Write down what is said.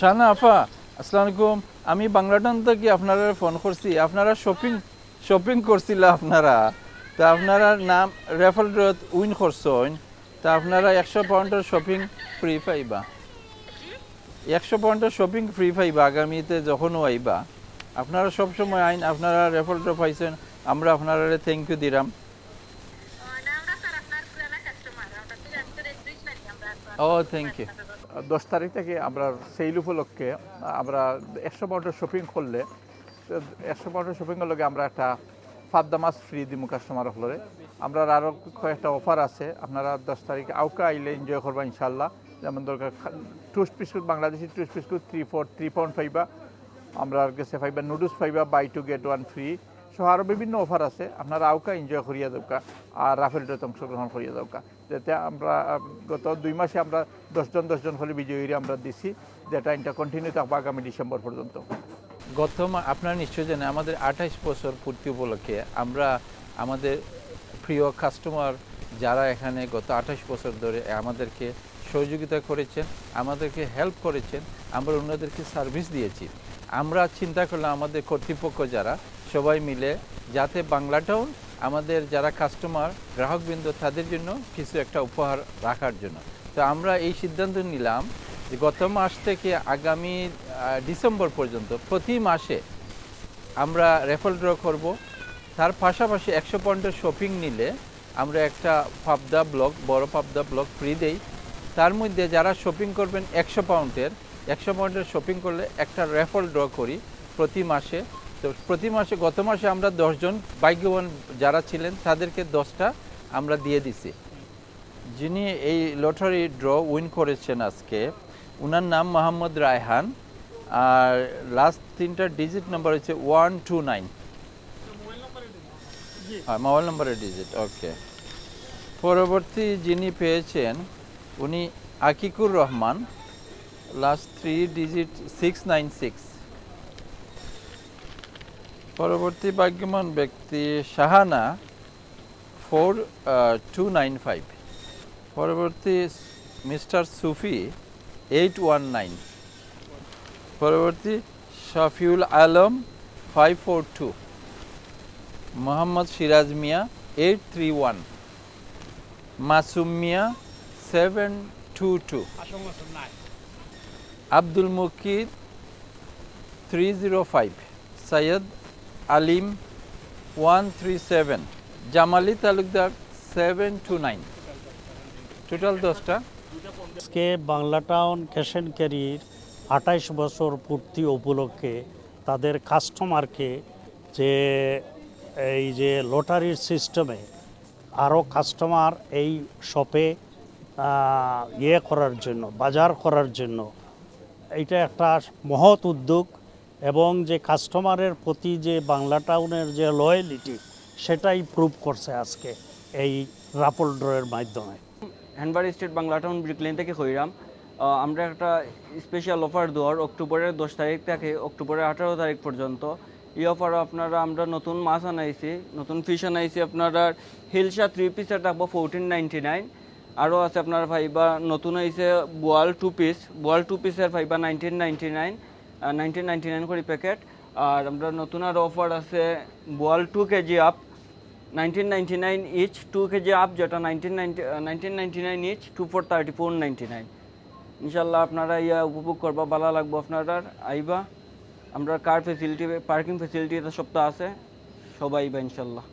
শাহানা আফা আসসালামু আলাইকুম। আমি বাংলাটান থেকে আপনারা ফোন করছি। আপনারা শপিং শপিং করছিল আপনারা। তা আপনারা নাম রেফার ড্রত উইন করছেন। তা আপনারা একশো পাউন্ডের শপিং ফ্রি পাইবা। একশো পাউন্ডের শপিং ফ্রি পাইবা আগামীতে যখনও আইবা। আপনারা সবসময় আইন আপনারা রেফার ড্র পাইছেন। আমরা আপনারা থ্যাংক ইউ দিলাম। ও থ্যাংক ইউ দশ তারিখ থেকে আমরা সেইল উপলক্ষে আমরা একশো পাউন্ডের শপিং করলে, একশো পাউন্ডের শপিংয়ের লগে আমরা একটা ফাদ্দা মাছ ফ্রি দিমু কাস্টমার হলরে। আমরা আরও কয়েকটা অফার আছে, আপনারা দশ তারিখে আউকা আইলে এনজয় করবা ইনশাল্লাহ যেমন দরকার toast biscuit Bangladeshi toast biscuit three four three pound পাইবা আমরা গেছে পাইবা নুডলস পাইবা buy two get one free সহ আরও বিভিন্ন অফার আছে। আপনারা আউকা এনজয় করিয়া দৌকা আর রাফেল ড্রতে অংশগ্রহণ করিয়া দৌকা যাতে আমরা গত দুই মাসে আমরা দশজন দশজন হলে বিজয়ীরা আমরা দিছি। যেটা এটা কন্টিনিউ থাকব আগামী ডিসেম্বর পর্যন্ত। গত আপনারা নিশ্চয় জানেন, আমাদের আঠাইশ বছর পূর্তি উপলক্ষে আমরা আমাদের প্রিয় কাস্টমার যারা এখানে গত আঠাশ বছর ধরে আমাদেরকে সহযোগিতা করেছেন, আমাদেরকে হেল্প করেছেন, আমরা ওনাদেরকে সার্ভিস দিয়েছি। আমরা চিন্তা করলাম আমাদের কর্তৃপক্ষ যারা সবাই মিলে যাতে বাংলাটাও আমাদের যারা কাস্টমার গ্রাহকবৃন্দ, তাদের জন্য কিছু একটা উপহার রাখার জন্য। তো আমরা এই সিদ্ধান্ত নিলাম যে গত মাস থেকে আগামী ডিসেম্বর পর্যন্ত প্রতি মাসে আমরা রেফার ড্র করব। তার পাশাপাশি একশো পয়েন্টের শপিং নিলে আমরা একটা পাবদা ব্লক বড় পাবদা ব্লক ফ্রি দেই। তার মধ্যে যারা শপিং করবেন একশো পাউন্ডের একশো পাউন্ডের শপিং করলে একটা রেফার ড্র করি প্রতি মাসে। তো প্রতি মাসে, গত মাসে আমরা দশজন ভাগ্যবান যারা ছিলেন, তাদেরকে দশটা আমরা দিয়ে দিছি। যিনি এই লটারি ড্র উইন করেছেন আজকে ওনার নাম মোহাম্মদ রায়হান, আর লাস্ট তিনটা ডিজিট নাম্বার হচ্ছে ওয়ান টু নাইন হ্যাঁ মোবাইল নম্বরের ডিজিট ওকে পরবর্তী যিনি পেয়েছেন, উনি Akikur Rahman last three digit six nine six পরবর্তী ভাগ্যবান ব্যক্তি Shahana four two nine five পরবর্তী mister Sufi eight one nine পরবর্তী Shafiul Alam five four two Mohammad Siraj Mia eight three one Masum Mia seven two two Abdul Mukid three zero five Syed Alim one three seven Jamali Talukdar seven two nine total দশটা। আজকে Bangla town cash and ক্যারির আঠাইশ বছর পূর্তি উপলক্ষে তাদের কাস্টমারকে যে এই যে লটারির সিস্টেমে আরও কাস্টমার এই শপে ইয়ে করার জন্য, বাজার করার জন্য, এইটা একটা মহৎ উদ্যোগ। এবং যে কাস্টমারের প্রতি যে বাংলা টাউনের যে লয়ালিটি সেটাই প্রুভ করছে আজকে এই রাপল ড্রয়ের মাধ্যমে। Hanbury street Bangla town Brick Lane থেকে হইরাম। আমরা একটা স্পেশাল অফার দেওয়ার অক্টোবরের দশ তারিখ থেকে অক্টোবরের আঠারো তারিখ পর্যন্ত। এই অফার আপনারা, আমরা নতুন মাছ আনাইছি, নতুন ফিশ আনাইছি। আপনারা হিলসা থ্রি পিসের থাকব ফোরটিন নাইনটি নাইন আরও আছে আপনার ফাইবা নতুন হয়েছে বোয়াল টু পিস বোয়াল টু পিসের ফাইবা nineteen ninety nine nineteen ninety nine করে প্যাকেট আর আমরা নতুন আর অফার আছে বল two kg up nineteen ninety nine each two kg up যেটা nineteen ninety nineteen ninety nine each two four thirty four ninety nine ইনশাল্লাহ আপনারা ইয়া উপভোগ করবা, ভালো লাগবো আপনারা। আইবা। আমরা কার ফেসিলিটি পার্কিং ফেসিলিটি সপ্তাহ আছে। সবাই আইবা ইনশাল্লাহ